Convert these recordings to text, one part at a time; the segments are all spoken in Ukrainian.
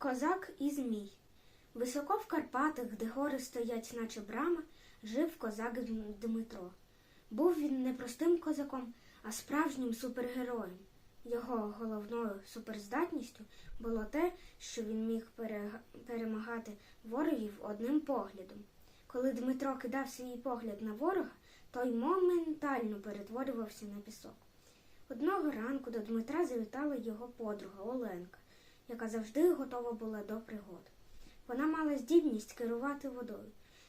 Козак і Змій. Високо в Карпатах, де гори стоять, наче брама, жив козак Дмитро. Був він не простим козаком, а справжнім супергероєм. Його головною суперздатністю було те, що він міг перемагати ворогів одним поглядом. Коли Дмитро кидав свій погляд на ворога, той моментально перетворювався на пісок. Одного ранку до Дмитра завітала його подруга Оленка, яка завжди готова була до пригод. Вона мала здібність керувати водою.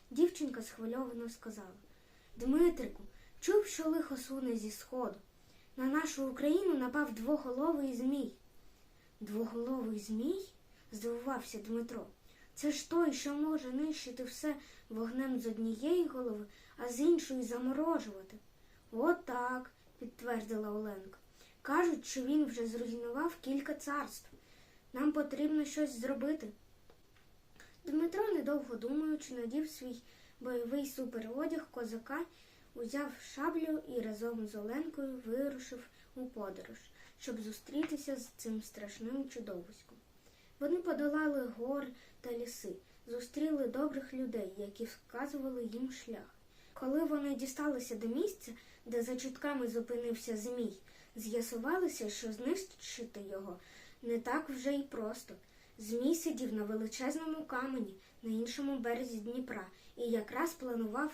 Дівчинка схвильовано сказала Дмитрику, чув, що лихо суне зі сходу. На нашу Україну напав двоголовий змій. Двоголовий змій? здивувався Дмитро. Це ж той, що може нищити все вогнем з однієї голови, а з іншої заморожувати. Отак, підтвердила Оленка. Кажуть, що він вже зруйнував кілька царств. Нам потрібно щось зробити. Дмитро, недовго думаючи, надів свій бойовий суперодяг козака, узяв шаблю і разом з Оленкою вирушив у подорож, щоб зустрітися з цим страшним чудовиськом. Вони подолали гори та ліси, зустріли добрих людей, які вказували їм шлях. Коли вони дісталися до місця, де за чутками зупинився змій, з'ясувалося, що знищити його не так вже й просто. Змій сидів на величезному камені на іншому березі Дніпра і якраз планував,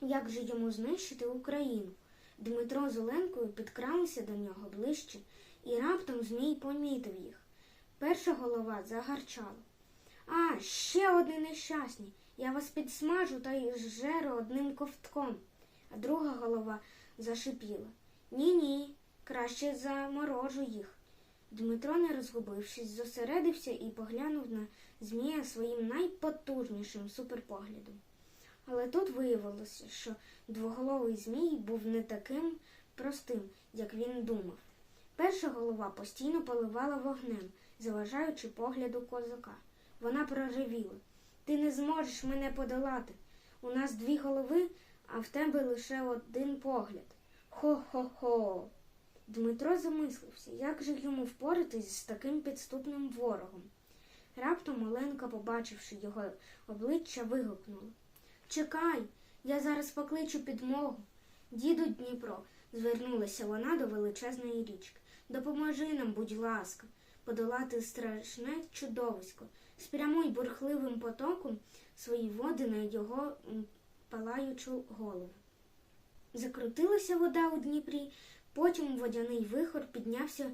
як же йому знищити Україну. Дмитро з Оленкою підкралися до нього ближче, і раптом Змій помітив їх. Перша голова загарчала. А, ще одне нещасні. Я вас підсмажу та й зжеру одним ковтком. А друга голова зашипіла. Ні, ні, краще заморожу їх. Дмитро, не розгубившись, зосередився і поглянув на Змія своїм найпотужнішим суперпоглядом. Але тут виявилося, що двоголовий змій був не таким простим, як він думав. Перша голова постійно поливала вогнем, заважаючи погляду козака. Вона проревіла. Ти не зможеш мене подолати. У нас дві голови, а в тебе лише один погляд. Хо-хо-хо. Дмитро замислився, як же йому впоратись з таким підступним ворогом. Раптом Оленка, побачивши його обличчя, вигукнула Чекай, я зараз покличу підмогу. Діду Дніпро, звернулася вона до величезної річки. Допоможи нам, будь ласка, подолати страшне чудовисько. Спрямуй бурхливим потоком свої води на його палаючу голову. Закрутилася вода у Дніпрі, потім водяний вихор піднявся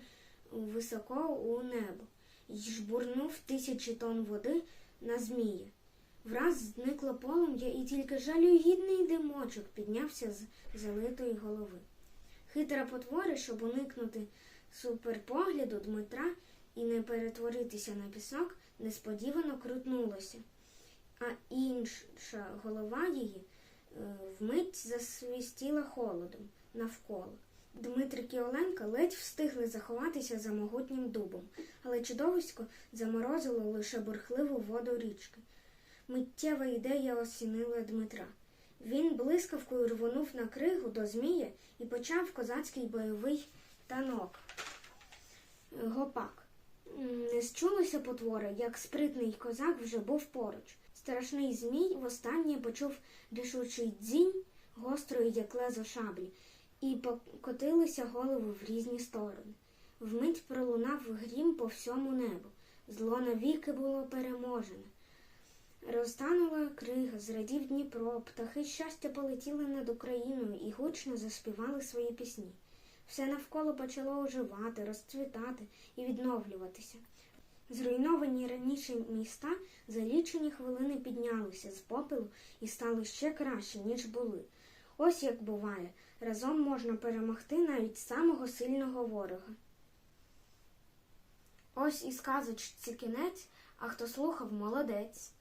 високо у небо і жбурнув тисячі тонн води на змія. Враз зникло полум'я, і тільки жалюгідний димочок піднявся з залитої голови. Хитра потвора, щоб уникнути суперпогляду Дмитра і не перетворитися на пісок, несподівано крутнулася, а інша голова її е, вмить засвістіла холодом навколо. Дмитрик і Оленка ледь встигли заховатися за могутнім дубом, але чудовисько заморозило лише бурхливу воду річки. Миттєва ідея осінила Дмитра. Він блискавкою рвонув на кригу до Змія і почав козацький бойовий танок. Гопак. Не зчулося потвора, як спритний козак вже був поруч. Страшний змій востаннє почув рішучий дзінь, гострої, як лезо шаблі, і покотилися голови в різні сторони. Вмить пролунав грім по всьому небу. Зло навіки було переможене. Розтанула крига, зрадів Дніпро, птахи щастя полетіли над Україною і гучно заспівали свої пісні. Все навколо почало оживати, розцвітати і відновлюватися. Зруйновані раніше міста за лічені хвилини піднялися з попелу і стали ще краще, ніж були. Ось як буває, разом можна перемогти навіть самого сильного ворога. Ось і сказочці кінець, а хто слухав, молодець.